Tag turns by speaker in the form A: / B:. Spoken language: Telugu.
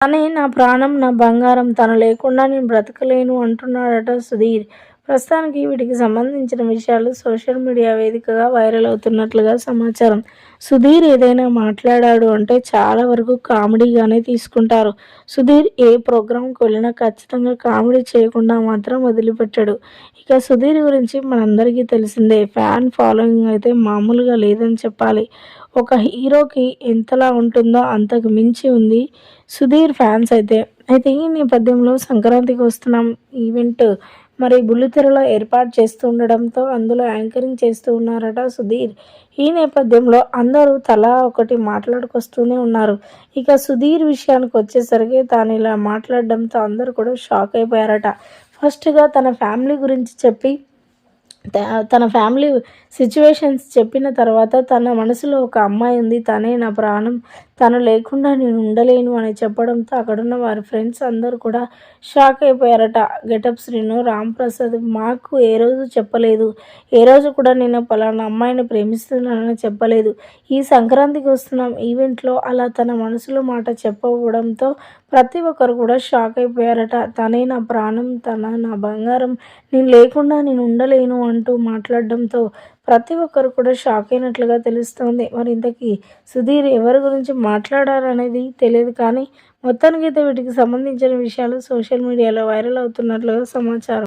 A: తనే నా ప్రాణం నా బంగారం తను లేకుండా నేను బ్రతకలేను అంటున్నాడట సుధీర్. ప్రస్తుతానికి వీటికి సంబంధించిన విషయాలు సోషల్ మీడియా వేదికగా వైరల్ అవుతున్నట్లుగా సమాచారం. సుధీర్ ఏదైనా మాట్లాడాడు అంటే చాలా వరకు కామెడీగానే తీసుకుంటారు. సుధీర్ ఏ ప్రోగ్రాంకి వెళ్ళినా ఖచ్చితంగా కామెడీ చేయకుండా మాత్రం వదిలిపెట్టాడు. ఇక సుధీర్ గురించి మనందరికీ తెలిసిందే ఫ్యాన్ ఫాలోయింగ్ అయితే మామూలుగా లేదని చెప్పాలి. ఒక హీరోకి ఎంతలా ఉంటుందో అంతకు మించి ఉంది సుధీర్ ఫ్యాన్స్ అయితే. అయితే ఈ నేపథ్యంలో సంక్రాంతికి వస్తున్నాం ఈవెంట్ మరి బుల్లితెరలో ఏర్పాటు చేస్తూ ఉండడంతో అందులో యాంకరింగ్ చేస్తూ ఉన్నారట సుధీర్. ఈ నేపథ్యంలో అందరూ తలా ఒకటి మాట్లాడుకొస్తూనే ఉన్నారు. ఇక సుధీర్ విషయానికి వచ్చేసరికి తాను ఇలా మాట్లాడడంతో అందరూ కూడా షాక్ అయిపోయారట. ఫస్ట్గా తన ఫ్యామిలీ గురించి చెప్పి తన ఫ్యామిలీ సిచ్యువేషన్స్ చెప్పిన తర్వాత తన మనసులో ఒక అమ్మాయి ఉంది. తనే నా ప్రాణం తను లేకుండా నేను ఉండలేను అని చెప్పడంతో అక్కడున్న వారి ఫ్రెండ్స్ అందరూ కూడా షాక్ అయిపోయారట. గెటప్ శ్రీను రామ్ ప్రసాద్ మాకు ఏ రోజు చెప్పలేదు. ఏ రోజు కూడా నేను పలానా అమ్మాయిని ప్రేమిస్తున్నానని చెప్పలేదు. ఈ సంక్రాంతికి వస్తున్నాం ఈవెంట్లో అలా తన మనసులో మాట చెప్పవడంతో ప్రతి ఒక్కరు కూడా షాక్ అయిపోయారట. తనే నా ప్రాణం తన నా బంగారం నేను లేకుండా నేను ఉండలేను అంటూ మాట్లాడడంతో ప్రతి ఒక్కరు కూడా షాక్ అయినట్లుగా తెలుస్తోంది. మరి ఇంతకీ సుధీర్ ఎవరి గురించి మాట్లాడారనేది తెలియదు కానీ మొత్తానికైతే వీటికి సంబంధించిన విషయాలు సోషల్ మీడియాలో వైరల్ అవుతున్నట్లుగా సమాచారం.